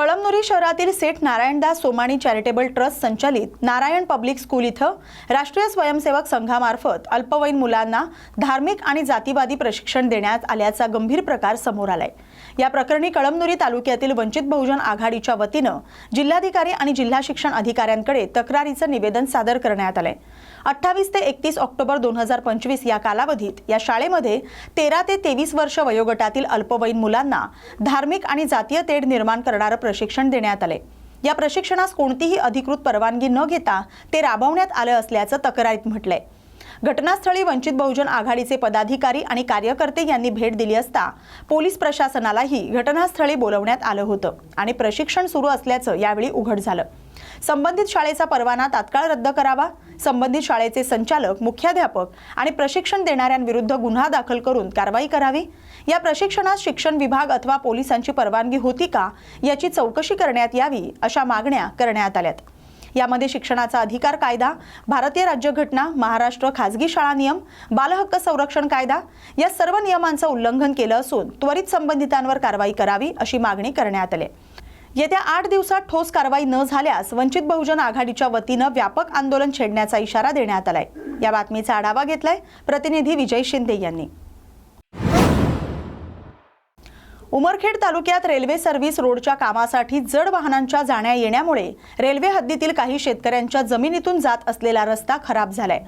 कळमनुरी शहरातील Seth Narayandas Somani charitable trust संचालित Narayan public school इथं राष्ट्रीय स्वयंसेवक संघामार्फत अल्पवयीन मुलांना धार्मिक आणि जातीवादी प्रशिक्षण देण्यात आल्याचा गंभीर प्रकार समोर आलाय. या प्रकरणी कळमनुरी तालुक्यातील वंचित बहुजन आघाडीच्या वतीनं जिल्हाधिकारी आणि जिल्हा शिक्षण अधिकाऱ्यांकडे तक्रारीचं निवेदन सादर करण्यात आलंय. अठ्ठावीस ते एकतीस ऑक्टोबर दोन हजार पंचवीस या कालावधीत या शाळेमध्ये तेरा ते तेवीस वर्ष वयोगटातील अल्पवयीन मुलांना धार्मिक आणि जातीय तेढ निर्माण करणारं प्रशिक्षण देण्यात आले या प्रशिक्षणास कोणतीही अधिकृत परवानगी न घेता ते राबवण्यात आलं असल्याचं तक्रारीत म्हटलंय. घटनास्थळी वंचित बहुजन आघाडीचे पदाधिकारी आणि कार्यकर्ते यांनी भेट दिली असता पोलीस प्रशासनालाही घटनास्थळी बोलवण्यात आलं होतं आणि प्रशिक्षण सुरू असल्याचं यावेळी उघड झालं. संबंधित शाळेचा परवाना तात्काळ रद्द करावा संबंधित शाळेचे संचालक मुख्याध्यापक आणि प्रशिक्षण देणाऱ्यांविरुद्ध गुन्हा दाखल करून कारवाई करावी. या प्रशिक्षणात शिक्षण विभाग अथवा पोलिसांची परवानगी होती का याची चौकशी करण्यात यावी अशा मागण्या करण्यात आल्यात. यामध्ये शिक्षणाचा अधिकार कायदा भारतीय राज्यघटना महाराष्ट्र खाजगी शाळा नियम बालहक्क संरक्षण कायदा या सर्व नियमांचं उल्लंघन केलं असून त्वरित संबंधितांवर कारवाई करावी अशी मागणी करण्यात आली. येत्या आठ दिवसात ठोस कारवाई न झाल्यास वंचित बहुजन आघाडीच्या वतीनं व्यापक आंदोलन छेडण्याचा इशारा देण्यात आलाय. या बातमीचा आढावा घेतलाय प्रतिनिधी विजय शिंदे यांनी. उमरखेड तालुक्यात रेल्वे सर्व्हिस रोडच्या कामासाठी जड वाहनांच्या जाण्या येण्यामुळे रेल्वे हद्दीतील काही शेतकऱ्यांच्या जमिनीतून जात असलेला रस्ता खराब झालाय.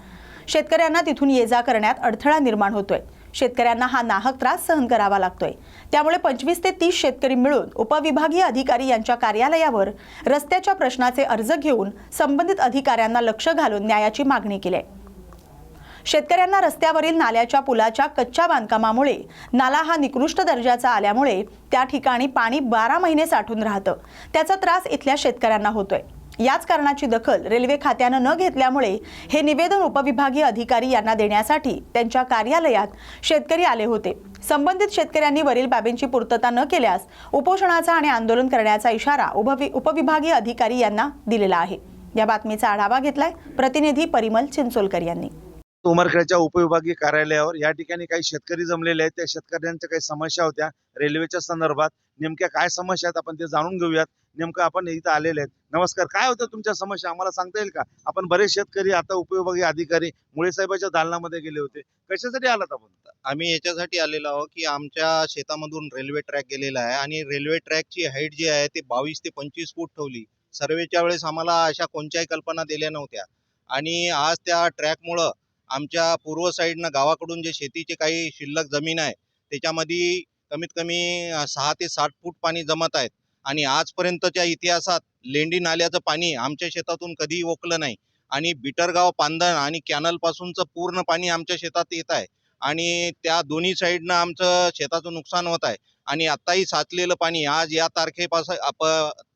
शेतकऱ्यांना तिथून ये जा करण्यात अडथळा निर्माण होतोय. शेतकऱ्यांना हा नाहक त्रास सहन करावा लागतोय. त्यामुळे पंचवीस ते तीस शेतकरी मिळून उपविभागीय अधिकारी यांच्या कार्यालयावर रस्त्याच्या प्रश्नाचे अर्ज घेऊन संबंधित अधिकाऱ्यांना लक्ष घालून न्यायाची मागणी केली आहे. शेतकऱ्यांना रस्त्यावरील नाल्याच्या पुलाच्या कच्च्या बांधकामामुळे नाला हा निकृष्ट दर्जाचा आल्यामुळे त्या ठिकाणी पाणी बारा महिने साठून राहतं. त्याचा त्रास इथल्या शेतकऱ्यांना होतोय. याच कारणाची दखल रेल्वे खात्यानं न घेतल्यामुळे हे निवेदन उपविभागीय अधिकारी यांना देण्यासाठी त्यांच्या कार्यालयात शेतकरी आले होते. संबंधित शेतकऱ्यांनी वरील बाबींची पूर्तता न केल्यास उपोषणाचा आणि आंदोलन करण्याचा इशारा उपविभागीय अधिकारी यांना दिलेला आहे. या बातमीचा आढावा घेतलाय प्रतिनिधी परिमल चिंचोलकर यांनी. उमरखेडच्या उपविभागीय कार्यालयावर. या ठिकाणी काही शेतकरी जमलेले आहेत. त्या शेतकऱ्यांच्या काही समस्या होत्या. रेल्वेच्या संदर्भात नेमक्या काय समस्या आहेत आपण ते जाणून घेऊयात. नेमकं आपण इथं आलेले आहेत. नमस्कार. काय होतं तुमच्या समस्या? आम्हाला सांगता येईल का? आपण बरेच शेतकरी आता उपविभागीय अधिकारी मुळे साहेबाच्या दालनामध्ये गेले होते. कशासाठी आलात आपण? आम्ही याच्यासाठी आलेलो आहोत की आमच्या शेतामधून रेल्वे ट्रॅक गेलेला आहे आणि रेल्वे ट्रॅकची हाईट जी आहे ती बावीस ते पंचवीस फूट ठेवली. सर्वेच्या वेळेस आम्हाला अशा कोणत्याही कल्पना दिल्या नव्हत्या. आणि आज त्या ट्रॅकमुळं आमच्या पूर्व साईडनं गावाकडून जे शेतीचे काही शिल्लक जमीन आहे त्याच्यामध्ये कमीत कमी सहा ते साठ फूट पाणी जमत आहेत. आणि आजपर्यंतच्या इतिहासात लेंडी नाल्याचं पाणी आमच्या शेतातून कधीही ओकलं नाही. आणि बिटरगाव पांदण आणि कॅनलपासूनचं पूर्ण पाणी आमच्या शेतात येत आहे. आणि त्या दोन्ही साईडनं आमचं शेताचं नुकसान होत आहे. आणि आत्ताही साचलेलं पाणी आज या तारखेपासून आप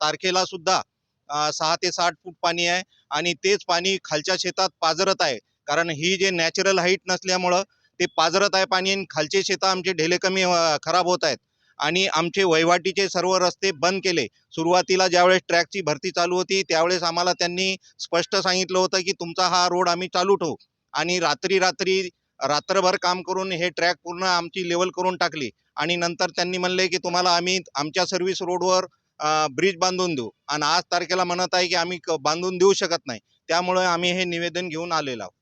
तारखेला सुद्धा सहा ते साठ फूट पाणी आहे. आणि तेच पाणी खालच्या शेतात पाझरत आहे. कारण ही जे नॅचरल हाईट नसल्यामुळं ते पाजरत आहे पाणी आणि खालचे शेतं आमचे ढेले कमी खराब होत आहेत. आणि आमचे वहिवाटीचे सर्व रस्ते बंद केले. सुरुवातीला ज्यावेळेस ट्रॅकची भरती चालू होती त्यावेळेस आम्हाला त्यांनी स्पष्ट सांगितलं होतं की तुमचा हा रोड आम्ही चालू ठेवू. आणि रात्री रात्री रात्रभर काम करून हे ट्रॅक पूर्ण आमची लेवल करून टाकली. आणि नंतर त्यांनी म्हणले की तुम्हाला आम्ही आमच्या सर्व्हिस रोडवर ब्रिज बांधून देऊ. आणि आज तारखेला म्हणत आहे की आम्ही क- बांधून देऊ शकत नाही. त्यामुळे आम्ही हे निवेदन घेऊन आलेलो आहोत.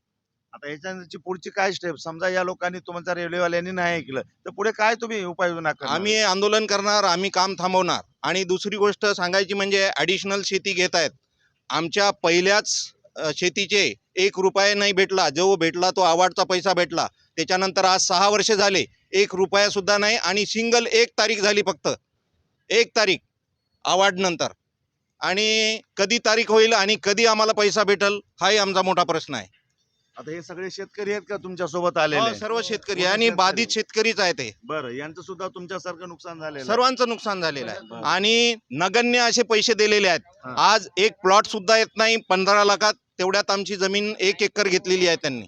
आता याच्याची पुढची काय स्टेप समजा या लोकांनी तुमच्या रेल्वेवाल्यांनी नाही ऐकलं तर पुढे काय तुम्ही उपाययोजना करणार? आम्ही आंदोलन करणार आम्ही काम थांबवणार. आणि दुसरी गोष्ट सांगायची म्हणजे ॲडिशनल शेती घेत आहेत. आमच्या पहिल्याच अ, शेतीचे एक रुपये नाही भेटला. जो भेटला तो अवॉर्डचा पैसा भेटला. त्याच्यानंतर आज सहा वर्ष झाले एक रुपया सुद्धा नाही आणि सिंगल एक तारीख झाली फक्त. एक तारीख अवॉर्ड नंतर. आणि कधी तारीख होईल आणि कधी आम्हाला पैसा भेटल हाही आमचा मोठा प्रश्न आहे. आता हे सगळे शेतकरी आहेत का तुमच्यासोबत आलेले? हो, सर्व शेतकरी आहे आणि बाधित शेतकरीच आहे ते बरं यांचं सुद्धा तुमच्यासारखं नुकसान झालेलं आहे. सर्वांचं नुकसान झालेलं आहे. आणि नगण्य असे पैसे दिलेले आहेत. हा. आज एक प्लॉट सुद्धा येत नाही पंधरा लाखात तेवढ्यात आमची जमीन एक एकर घेतलेली आहे त्यांनी.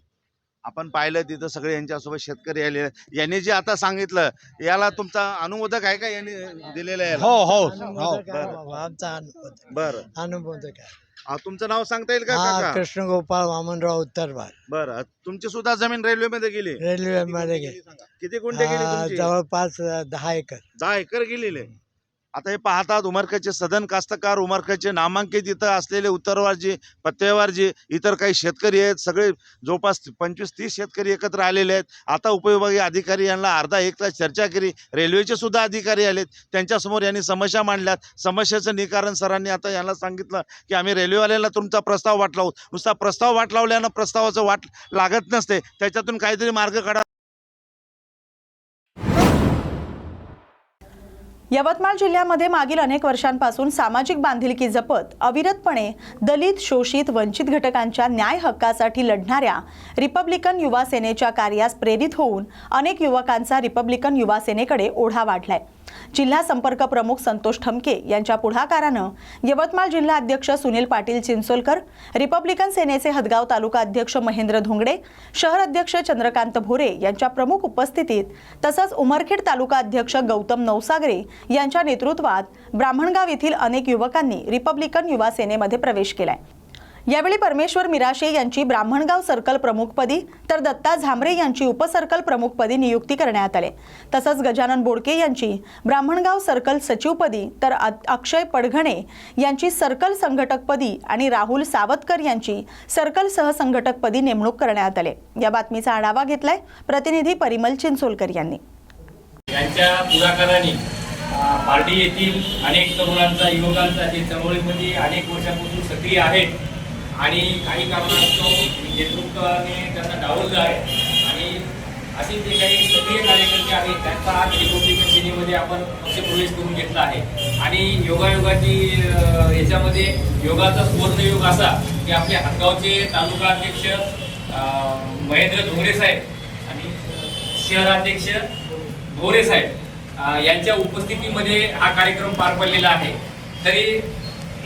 आपण पाहिलं तिथं सगळे यांच्यासोबत शेतकरी आले यांनी जे आता सांगितलं याला तुमचा अनुमोदक आहे का यांनी दिलेलं आहे हो हो हो. बरं. आमचा अनुभव बरं. अनुभव काय तुमचं नाव सांगता येईल का हा काका? कृष्ण गोपाळ वामनराव उत्तरभार बरं तुमची सुद्धा जमीन रेल्वेमध्ये गेली? रेल्वे मध्ये गेले किती गुंठे गेली हा, तुमची? जवळपास दहा एकर. दहा एकर गेलेले. आता हे पाहतात उमरखेडचे सदन कास्तकार उमरखेडचे नामांकित इथं असलेले उत्तरवारजी पत्तेवारजी इतर काही शेतकरी आहेत. सगळे जवळपास पंचवीस तीस शेतकरी एकत्र आलेले आहेत. आता उपविभागीय अधिकारी यांना अर्धा एक तास चर्चा केली. रेल्वेचे सुद्धा अधिकारी आलेत. त्यांच्यासमोर यांनी समस्या मांडल्यात. समस्येचं निकारण सरांनी आता यांना सांगितलं की आम्ही रेल्वेवाल्याला तुमचा प्रस्ताव वाट लावू नुसता प्रस्ताव वाट लावल्यानं प्रस्तावाचं वाट लागत नसते. त्याच्यातून काहीतरी मार्ग काढा. यवतमाळ जिल्ह्यामध्ये मागील अनेक वर्षांपासून सामाजिक बांधिलकी जपत अविरतपणे दलित शोषित वंचित घटकांच्या न्याय हक्कासाठी लढणाऱ्या रिपब्लिकन युवा सेनेच्या कार्यास प्रेरित होऊन अनेक युवकांचा रिपब्लिकन युवा सेनेकडे ओढा वाढलाय. जिल्हा संपर्क प्रमुख संतोष ठमके यांच्या पुढाकारानं यवतमाळ जिल्हा अध्यक्ष सुनील पाटील चिंचोलकर रिपब्लिकन सेनेचे हदगाव तालुका अध्यक्ष महेंद्र धोंगडे शहर अध्यक्ष चंद्रकांत भोरे यांच्या प्रमुख उपस्थितीत तसंच उमरखेड तालुका अध्यक्ष गौतम नवसागरे यांच्या नेतृत्वात ब्राह्मणगाव येथील अनेक युवकांनी रिपब्लिकन युवा सेनेमध्ये प्रवेश केलाय. यावेळी परमेश्वर मिराशे यांची ब्राह्मणगाव सर्कल प्रमुखपदी तर दत्ता झांबरे यांची उपसर्कल प्रमुखपदी नियुक्ती करण्यात आले. तसंच गजानन बोडके यांची ब्राह्मणगाव सर्कल सचिवपदी तर अक्षय पडघणे यांची सर्कल संघटकपदी आणि राहुल सावतकर यांची सर्कल सहसंघटकपदी नेमणूक करण्यात आले. या बातमीचा आढावा घेतलाय प्रतिनिधी परिमल चिंचोलकर यांनी. यांच्या पुढाकाराने पार्टी येथील अनेक तरुणांचा युवकांचा जे चळवळीमध्ये अनेक वर्षापासून सक्रिय आहेत आणि काही कारणास्तव म्हणजे नेतृत्वाने त्यांना डावललं आहे. आणि असे जे काही सक्रिय कार्यकर्ते आहेत त्यांचा आज रिपब्लिकन सेनेमध्ये आपण पक्षप्रवेश करून घेतला आहे. आणि योगायोगाची याच्यामध्ये योगाचा सुवर्णयोग असा की आपले हदगावचे तालुका अध्यक्ष महेंद्र धोरे साहेब आणि शहराध्यक्ष धोरे साहेब यांच्या उपस्थितीमध्ये हा कार्यक्रम पार पडलेला आहे. तरी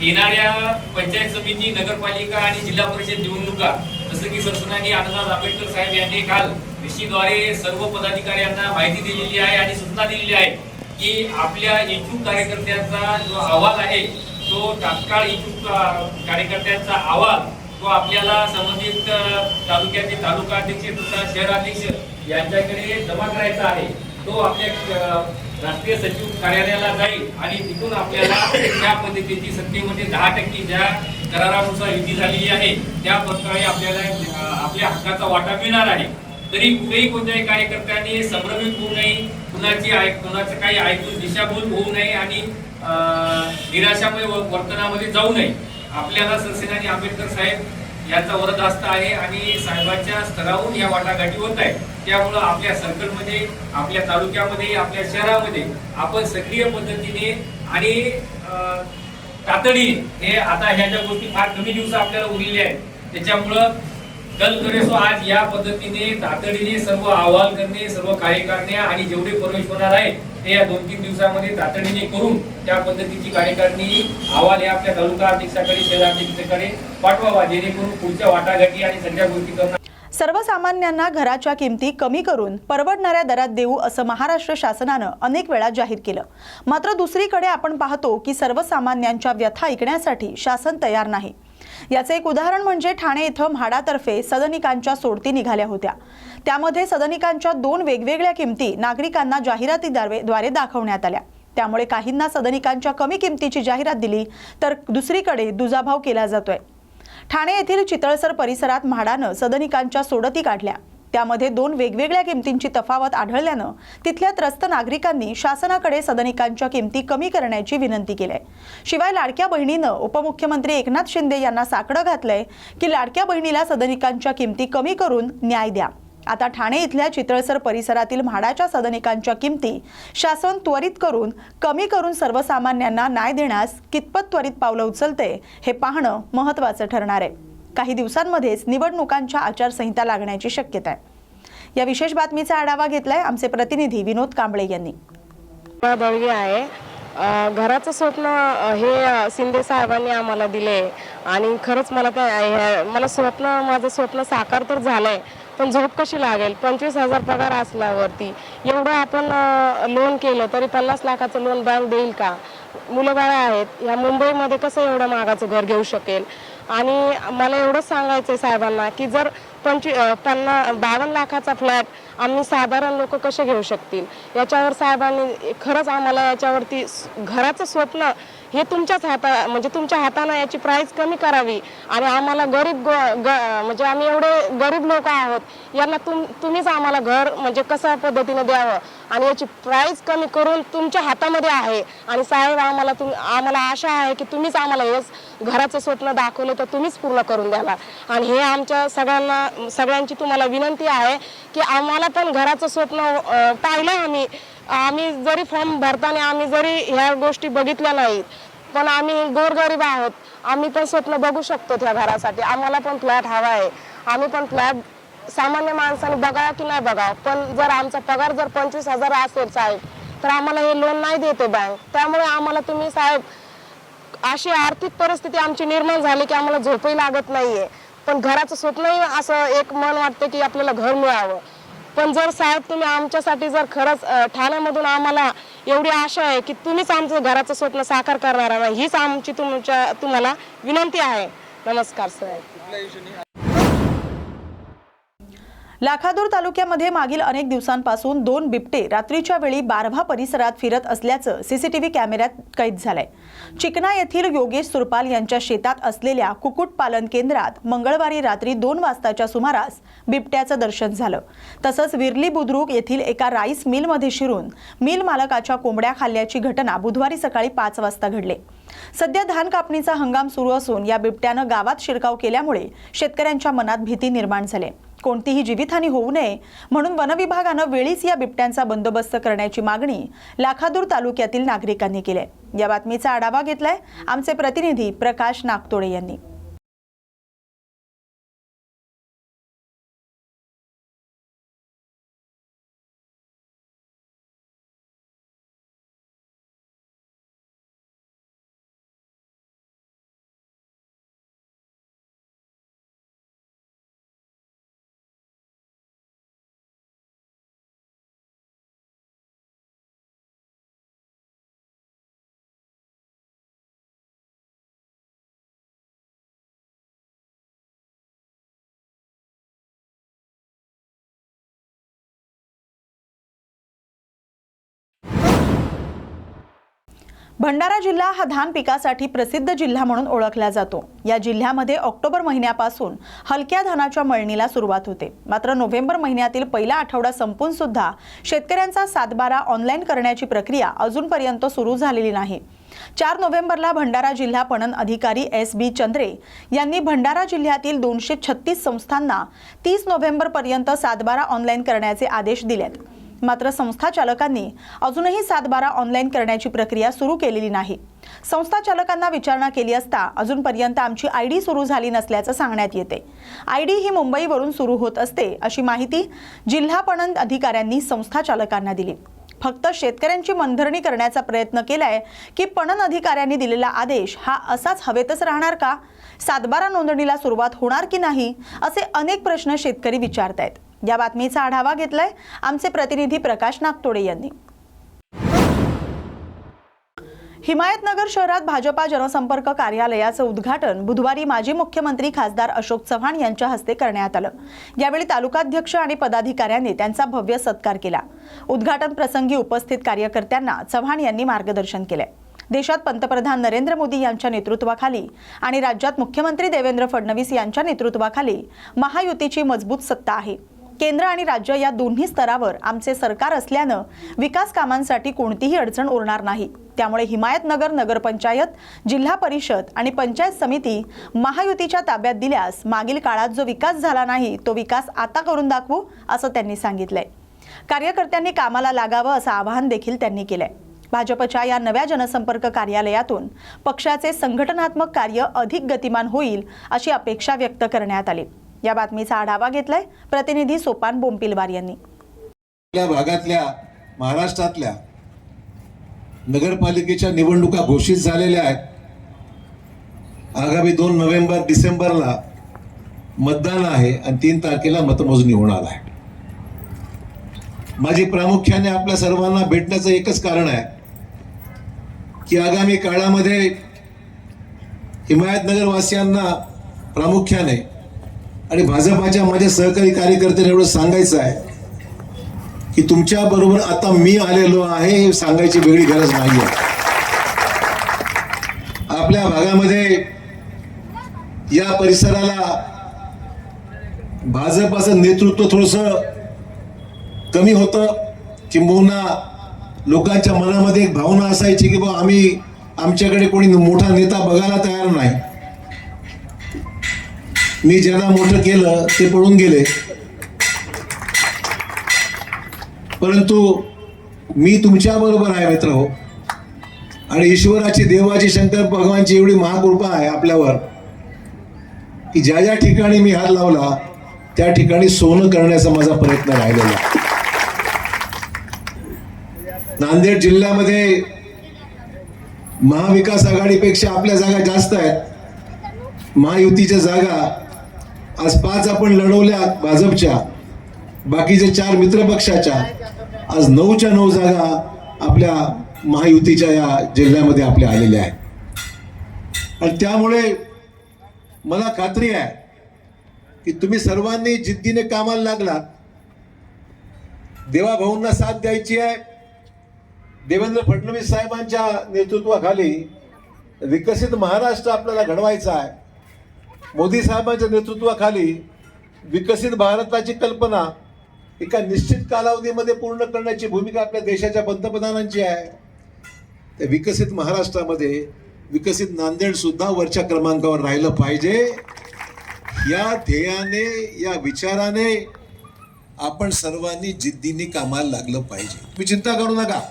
येणाऱ्या पंचायत समिती नगरपालिका आणि जिल्हा परिषद निवडणुका जसं की सरसनानी आनंदराज आंबेडकर साहेब यांनी काल ऋषीद्वारे सर्व पदाधिकाऱ्यांना माहिती दिलेली आहे आणि सूचना दिलेली आहे की आपल्या इच्छुक कार्यकर्त्यांचा जो अहवाल आहे तो तात्काळ इच्छुक कार्यकर्त्यांचा अहवाल तो आपल्याला संबंधित तालुक्याचे तालुका अध्यक्ष तथा शहराध्यक्ष यांच्याकडे जमा करायचा आहे तो आपल्या राष्ट्रीय सचिव कार्यालयाला जाईल आणि तिथून आपल्याला त्या पद्धतीची सत्तेमध्ये दहा टक्के ज्या करारानुसार युती झालेली आहे त्या प्रकारे आपल्याला आपल्या हक्काचा वाटा मिळणार आहे. तरी कुठेही कोणत्याही कार्यकर्त्यांनी संभ्रमित होऊ नये कुणाची ऐक कुणाचं काही ऐकून दिशाभूल होऊ नये आणि निराशामुळे व- वर्तनामध्ये जाऊ नये. आपल्याला सरसेनानी आंबेडकर साहेब यांचा असता आहे आणि साहेबांच्या स्तरावरून या वाटाघाटी होत आहे त्यामुळं आपल्या सर्कलमध्ये आपल्या तालुक्यामध्ये आपल्या शहरामध्ये आपण सक्रिय पद्धतीने आणि अ, तातडीने हे आता ह्या ज्या गोष्टी फार कमी दिवस आपल्याला उरलेल्या आहेत त्याच्यामुळं कल करेसो आज या पद्धतीने तातडीने सर्व अहवाल करणे सर्व कार्य करणे आणि जेवढे प्रवेश होणार आहे ते या दोन तीन दिवसामध्ये तातडीने करून त्या पद्धतीची कार्यकारणी अहवाल हे आपल्या तालुका अध्यक्षाकडे शहराध्यक्षाकडे पाठवावा जेणेकरून पुढच्या वाटाघाटी आणि सगळ्या गोष्टी करणार सर्वसामान्यांना घराच्या किमती कमी करून परवडणाऱ्या दरात देऊ असं महाराष्ट्र शासनानं अनेक वेळा जाहीर केलं. मात्र दुसरीकडे आपण पाहतो की सर्वसामान्यांच्या व्यथा ऐकण्यासाठी शासन तयार नाही. याचे एक उदाहरण म्हणजे ठाणे इथं म्हाडातर्फे सदनिकांच्या सोडती निघाल्या होत्या. त्यामध्ये सदनिकांच्या दोन वेगवेगळ्या किमती नागरिकांना जाहिरातीद्वारे दाखवण्यात आल्या. त्यामुळे काहींना सदनिकांच्या कमी किमतीची जाहिरात दिली तर दुसरीकडे दुजाभाव केला जातोय. ठाणे येथील चितळसर परिसरात म्हाडानं सदनिकांच्या सोडती काढल्या त्यामध्ये दोन वेगवेगळ्या किमतींची तफावत आढळल्यानं तिथल्या त्रस्त नागरिकांनी शासनाकडे सदनिकांच्या किमती कमी करण्याची विनंती केली आहे. शिवाय लाडक्या बहिणीनं उपमुख्यमंत्री एकनाथ शिंदे यांना साकडं घातलंय की लाडक्या बहिणीला सदनिकांच्या किमती कमी करून न्याय द्या आता ठाणे इथल्या चितळसर परिसरातील म्हाडाच्या सदनिकांच्या किमती शासन त्वरित करून कमी करून सर्वसामान्यांना न्याय देण्यास कितपत त्वरित पावलं उचलते हे पाहणं महत्त्वाचं ठरणार आहे. काही दिवसांमध्येच निवडणुकांच्या आचारसंहिता लागण्याची शक्यता आहे. या विशेष बातमीचा आढावा घेतलाय आमचे प्रतिनिधी विनोद कांबळे यांनी. आहे. घराचं स्वप्न हे शिंदे साहेबांनी आम्हाला दिले आणि खरंच मला ते मला स्वप्न माझं स्वप्न साकार तर झालंय. पण झोप कशी लागेल? पंचवीस हजार पगार असल्यावरती एवढं आपण लोन केलं तरी पन्नास लाखाचं लोन बँक देईल का? मुलं बाळं आहेत या मुंबईमध्ये कसं एवढं महागाचं घर घेऊ शकेल? आणि मला एवढंच सांगायचं आहे साहेबांना की जर पंचवी पन्ना बावन्न लाखाचा फ्लॅट आम्ही साधारण लोक कसे घेऊ शकतील? याच्यावर साहेबांनी खरंच आम्हाला याच्यावरती घराचं स्वप्न हे तुमच्याच हाता म्हणजे तुमच्या हातानं याची प्राईस कमी करावी. आणि आम्हाला गरीब ग- म्हणजे आम्ही एवढे गरीब लोक आहोत यांना तुम तुम्हीच आम्हाला घर म्हणजे कशा पद्धतीने द्यावं? आणि याची प्राईस कमी करून तुमच्या हातामध्ये आहे. आणि साहेब आम्हाला तुम आम्हाला आशा आहे की तुम्हीच आम्हाला हे घराचं स्वप्न दाखवलं तर तुम्हीच पूर्ण करून द्याला आणि हे आमच्या सगळ्यांना सगळ्यांची तुम्हाला विनंती आहे की आम्हाला पण घराचं स्वप्न पाहिलं आम्ही. आम्ही जरी फॉर्म भरताना आम्ही जरी ह्या गोष्टी बघितल्या नाहीत पण आम्ही गोरगरीब आहोत. आम्ही पण स्वप्न बघू शकतो त्या घरासाठी. आम्हाला पण फ्लॅट हवा आहे. आम्ही पण फ्लॅट सामान्य माणसाने बघा की नाही बघावं पण जर आमचा पगार जर पंचवीस हजार असेल साहेब तर आम्हाला हे लोन नाही देते बँक त्यामुळे आम्हाला तुम्ही साहेब अशी आर्थिक परिस्थिती आमची निर्माण झाली की आम्हाला झोपही लागत नाहीये. पण घराचं स्वप्नही असं एक मन वाटतं की आपल्याला घर मिळावं. पण जर साहेब तुम्ही आमच्यासाठी जर खरंच ठाण्यामधून आम्हाला एवढी आशा आहे की तुम्हीच आमचं घराचं स्वप्न साकार करणार हीच आमची तुमच्या तुम्हाला विनंती आहे. नमस्कार साहेब. लाखादूर तालुक्यामध्ये मागील अनेक दिवसांपासून दोन बिबटे रात्रीच्या वेळी बारभा परिसरात फिरत असल्याचं सीसीटीव्ही कॅमेऱ्यात कैद झालंय. चिकना येथील योगेश सुरपाल यांच्या शेतात असलेल्या कुक्कुटपालन केंद्रात मंगळवारी रात्री दोन वाजताच्या सुमारास बिबट्याचं दर्शन झालं. तसंच विरली बुद्रुक येथील एका राईस मिलमध्ये शिरून मिल मालकाच्या कोंबड्या खाल्ल्याची घटना बुधवारी सकाळी पाच वाजता घडली. सध्या धान कापणीचा हंगाम सुरू असून या बिबट्यानं गावात शिरकाव केल्यामुळे शेतकऱ्यांच्या मनात भीती निर्माण झाली कोणतीही जीवितहानी होऊ नये म्हणून वनविभागानं वेळीच या बिबट्यांचा बंदोबस्त करण्याची मागणी लाखादूर तालुक्यातील नागरिकांनी केली आहे. या बातमीचा आढावा घेतलाय आमचे प्रतिनिधी प्रकाश नागतोडे यांनी भंडारा जिल्हा हा धान पिकासाठी प्रसिद्ध जिल्हा म्हणून ओळखला जातो. या जिल्ह्यामध्ये ऑक्टोबर महिन्यापासून हलक्या धानाच्या मळणीला सुरुवात होते. मात्र नोव्हेंबर महिन्यातील पहिला आठवडा संपून सुद्धा शेतकऱ्यांचा सातबारा ऑनलाईन करण्याची प्रक्रिया अजूनपर्यंत सुरू झालेली नाही. चार नोव्हेंबरला भंडारा जिल्हा पणन अधिकारी एस बी चंद्रे यांनी भंडारा जिल्ह्यातील दोनशे छत्तीस संस्थांना तीस नोव्हेंबरपर्यंत सातबारा ऑनलाईन करण्याचे आदेश दिलेत. मात्र संस्था चालकांनी अजूनही सातबारा ऑनलाईन करण्याची प्रक्रिया सुरू केलेली नाही. संस्था चालकांना विचारणा केली असता अजूनपर्यंत आमची आय डी सुरू झाली नसल्याचं सांगण्यात येते. आय डी ही मुंबईवरून सुरू होत असते अशी माहिती जिल्हा पणन अधिकाऱ्यांनी संस्था चालकांना दिली. फक्त शेतकऱ्यांची मनधरणी करण्याचा प्रयत्न केलाय की पणन अधिकाऱ्यांनी दिलेला आदेश हा असाच हवेतच राहणार का? सातबारा नोंदणीला सुरुवात होणार की नाही असे अनेक प्रश्न शेतकरी विचारत आहेत या बातमीचा आढावा घेतलाय आमचे प्रतिनिधी प्रकाश नागतोडे यांनी. हिमायतनगर शहरात भाजपा जनसंपर्क कार्यालयाचं उद्घाटन बुधवारी माजी मुख्यमंत्री खासदार अशोक चव्हाण यांच्या हस्ते करण्यात आलं. यावेळी तालुकाध्यक्ष आणि पदाधिकाऱ्यांनी त्यांचा भव्य सत्कार केला. उद्घाटन प्रसंगी उपस्थित कार्यकर्त्यांना चव्हाण यांनी मार्गदर्शन केले देशात पंतप्रधान नरेंद्र मोदी यांच्या नेतृत्वाखाली आणि राज्यात मुख्यमंत्री देवेंद्र फडणवीस यांच्या नेतृत्वाखाली महायुतीची मजबूत सत्ता आहे. केंद्र आणि राज्य या दोन्ही स्तरावर आमचे सरकार असल्यानं विकास कामांसाठी कोणतीही अडचण उरणार नाही. त्यामुळे हिमायतनगर नगरपंचायत जिल्हा परिषद आणि पंचायत समिती महायुतीच्या ताब्यात दिल्यास मागील काळात जो विकास झाला नाही तो विकास आता करून दाखवू असं त्यांनी सांगितलंय. कार्यकर्त्यांनी कामाला लागावं असं आवाहन देखील त्यांनी केलंय. भाजपच्या या नव्या जनसंपर्क कार्यालयातून पक्षाचे संघटनात्मक कार्य अधिक गतिमान होईल अशी अपेक्षा व्यक्त करण्यात आली. या बातमीचा आढावा घेतलाय प्रतिनिधी सोपान बोंपिलवार यांनी. आपल्या भागातल्या महाराष्ट्रातल्या नगरपालिकेच्या निवडणुका घोषित झालेल्या आहेत. आगामी दोन नोव्हेंबर डिसेंबरला मतदान आहे आणि तीन तारखेला मतमोजणी होणार आहे. माझी प्रामुख्याने आपल्या सर्वांना भेटण्याचं एकच कारण आहे की आगामी काळामध्ये हिमायतनगरवासियांना प्रामुख्याने आणि भाजपाच्या माझ्या सहकारी कार्यकर्त्यांना एवढं सांगायचं आहे की तुमच्या बरोबर आता मी आलेलो आहे हे सांगायची वेगळी गरज नाही आहे आपल्या भागामध्ये या परिसराला भाजपाचं नेतृत्व थोडस कमी होतं किंबहुना लोकांच्या मनामध्ये एक भावना असायची की बा आम्ही आमच्याकडे कोणी मोठा नेता बघायला तयार नाही. मी ज्यांना मोठं केलं ते पळून गेले. परंतु मी तुमच्या बरोबर आहे मित्र हो. आणि ईश्वराची देवाची शंकर भगवानची एवढी महाकृपा आहे आपल्यावर की ज्या ज्या ठिकाणी मी हात लावला त्या ठिकाणी सोनं करण्याचा माझा प्रयत्न राहिलेला नांदेड जिल्ह्यामध्ये महाविकास आघाडीपेक्षा आपल्या जागा जास्त आहेत. महायुतीच्या जागा आज पाच आपण लढवल्या भाजपच्या बाकीचे चार मित्र पक्षाच्या. आज नऊच्या नऊ जागा आपल्या महायुतीच्या या जिल्ह्यामध्ये आपल्या आलेल्या आहेत. आणि त्यामुळे मला खात्री आहे की तुम्ही सर्वांनी जिद्दीने कामाला लागलात. देवाभाऊंना साथ द्यायची आहे. देवेंद्र फडणवीस साहेबांच्या नेतृत्वाखाली विकसित महाराष्ट्र आपल्याला घडवायचा आहे. मोदी साहेबांच्या नेतृत्वाखाली विकसित भारताची कल्पना एका निश्चित कालावधीमध्ये पूर्ण करण्याची भूमिका आपल्या देशाच्या पंतप्रधानांची आहे. त्या विकसित महाराष्ट्रामध्ये विकसित नांदेड सुद्धा वरच्या क्रमांकावर राहिलं पाहिजे. या ध्येयाने या विचाराने आपण सर्वांनी जिद्दीने कामाला लागलं पाहिजे. तुम्ही चिंता करू नका.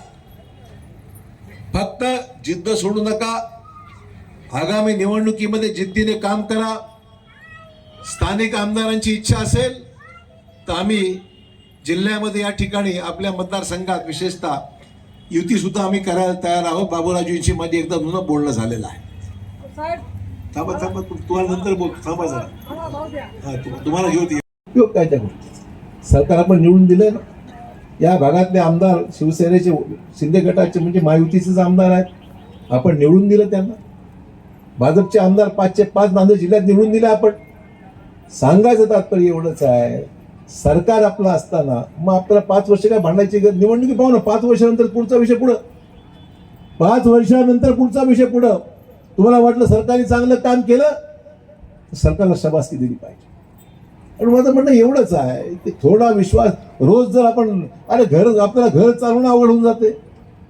फक्त जिद्द सोडू नका. आगामी निवडणुकीमध्ये जिद्दीने काम करा. स्थानिक आमदारांची इच्छा असेल तर आम्ही जिल्ह्यामध्ये या ठिकाणी आपल्या मतदारसंघात विशेषतः युती सुद्धा आम्ही करायला तयार आहोत. बाबूराजूंशी माझी एकदा जुनं बोलणं झालेलं आहे. थांबा थांबा तुम्हाला नंतर बोल थांबा जरा. हा, तुम्हाला घेऊ दे. उपयोग काय त्या गोष्टी? सरकार आपण निवडून दिलंय ना या भागातले आमदार शिवसेनेचे शिंदे गटाचे म्हणजे महायुतीचेच आमदार आहेत. आपण निवडून दिलं त्यांना. भाजपचे आमदार पाचचे पाच नांदेड जिल्ह्यात निवडून दिले आपण. सांगायचं तात्पर्य एवढंच आहे. सरकार आपलं असताना मग आपल्याला पाच वर्ष काय भांडायची गरज निवडणुकी पाहू ना पाच वर्षानंतर पुढचा विषय पुढं. पाच वर्षानंतर पुढचा विषय पुढं. तुम्हाला वाटलं सरकारने चांगलं काम केलं? तर सरकारला शबासकी दिली पाहिजे. आणि माझं म्हणणं एवढंच आहे की थोडा विश्वास रोज जर आपण अरे घर आपल्याला घर चालवणं आवड होऊन जाते.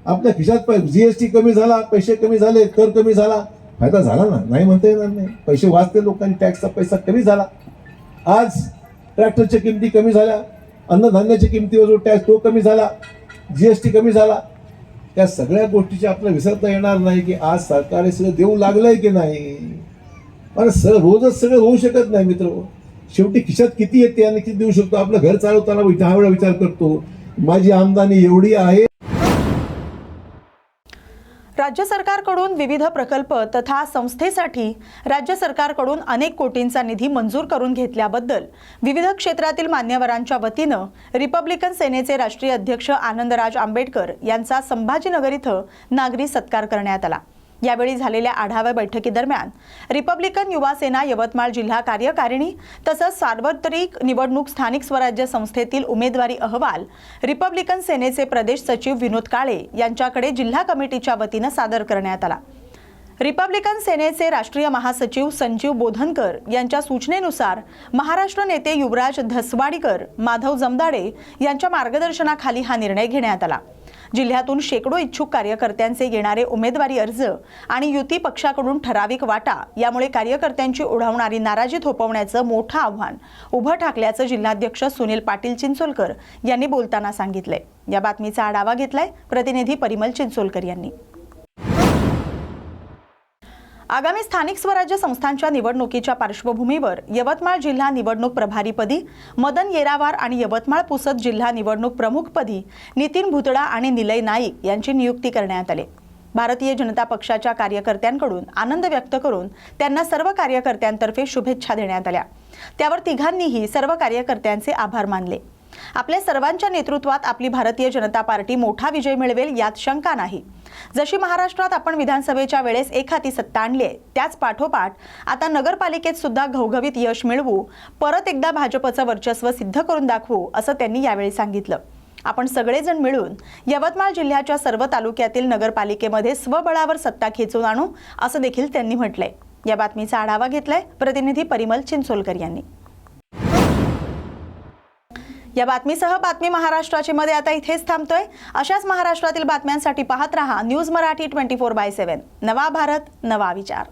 आपल्या खिशात जीएसटी कमी झाला पैसे कमी झाले कर कमी झाला. फायदा झाला ना? नाही म्हणता येणार नाही. पैसे वाचते लोकांनी टॅक्सचा पैसा कमी झाला. आज ट्रॅक्टरच्या किमती कमी झाल्या अन्नधान्याच्या किमतीवर जो टॅक्स तो कमी झाला जी एस टी कमी झाला. त्या सगळ्या गोष्टीची आपल्याला विसरता येणार नाही की आज सरकार हे सगळं देऊ लागलंय की नाही? पण सर रोजच सगळं होऊ शकत नाही मित्र. शेवटी खिशात किती येते आणि किती देऊ शकतो? आपलं घर चालवताना दहा वेळा विचार करतो माझी आमदानी एवढी आहे. राज्य सरकारकडून विविध प्रकल्प तथा संस्थेसाठी राज्य सरकारकडून अनेक कोटींचा निधी मंजूर करून घेतल्याबद्दल विविध क्षेत्रातील मान्यवरांच्या वतीनं रिपब्लिकन सेनेचे राष्ट्रीय अध्यक्ष आनंदराज आंबेडकर यांचा संभाजीनगर इथं नागरी सत्कार करण्यात आला. यावेळी झालेल्या आढावा बैठकीदरम्यान रिपब्लिकन युवा सेना यवतमाळ जिल्हा कार्यकारिणी तसंच सार्वत्रिक निवडणूक स्थानिक स्वराज्य संस्थेतील उमेदवारी अहवाल रिपब्लिकन सेनेचे प्रदेश सचिव विनोद काळे यांच्याकडे जिल्हा कमिटीच्या वतीनं सादर करण्यात आला. रिपब्लिकन सेनेचे राष्ट्रीय महासचिव संजीव बोधनकर यांच्या सूचनेनुसार महाराष्ट्र नेते युवराज धसवाडीकर माधव जमदाडे यांच्या मार्गदर्शनाखाली हा निर्णय घेण्यात आला. जिल्ह्यातून शेकडो इच्छुक कार्यकर्त्यांचे येणारे उमेदवारी अर्ज आणि युती पक्षाकडून ठराविक वाटा यामुळे कार्यकर्त्यांची ओढावणारी नाराजी थोपवण्याचं मोठं आव्हान उभं ठाकल्याचं जिल्हाध्यक्ष सुनील पाटील चिंचोलकर यांनी बोलताना सांगितलंय. या बातमीचा आढावा घेतलाय प्रतिनिधी परिमल चिंचोलकर यांनी. आगामी स्थानिक स्वराज्य संस्थांच्या निवडणुकीच्या पार्श्वभूमीवर यवतमाळ जिल्हा निवडणूक प्रभारीपदी मदन येरावार आणि यवतमाळ पुसद जिल्हा निवडणूक प्रमुखपदी नितीन भुतडा आणि निलय नाईक यांची नियुक्ती करण्यात आली. भारतीय जनता पक्षाच्या कार्यकर्त्यांकडून आनंद व्यक्त करून त्यांना सर्व कार्यकर्त्यांतर्फे शुभेच्छा देण्यात आल्या. त्यावर तिघांनीही सर्व कार्यकर्त्यांचे आभार मानले. आपल्या सर्वांच्या नेतृत्वात आपली भारतीय जनता पार्टी मोठा विजय मिळवेल यात शंका नाही. जशी महाराष्ट्रात आपण विधानसभेच्या वेळेस एखादी सत्ता आणली आहे त्याच पाठोपाठ आता नगरपालिकेत सुद्धा घवघवीत यश मिळवू परत एकदा भाजपचं वर्चस्व सिद्ध करून दाखवू असं त्यांनी यावेळी सांगितलं. आपण सगळेजण मिळून यवतमाळ जिल्ह्याच्या सर्व तालुक्यातील नगरपालिकेमध्ये स्वबळावर सत्ता खेचून आणू असं देखील त्यांनी म्हटलंय. या बातमीचा आढावा घेतलाय प्रतिनिधी परिमल चिंचोलकर यांनी. या बातमीसह बातमी महाराष्ट्राची मध्ये आता इथेच थांबतोय. अशाच महाराष्ट्रातील बातम्यांसाठी पाहत रहा news Marathi twenty four by seven. नवा भारत नवा विचार.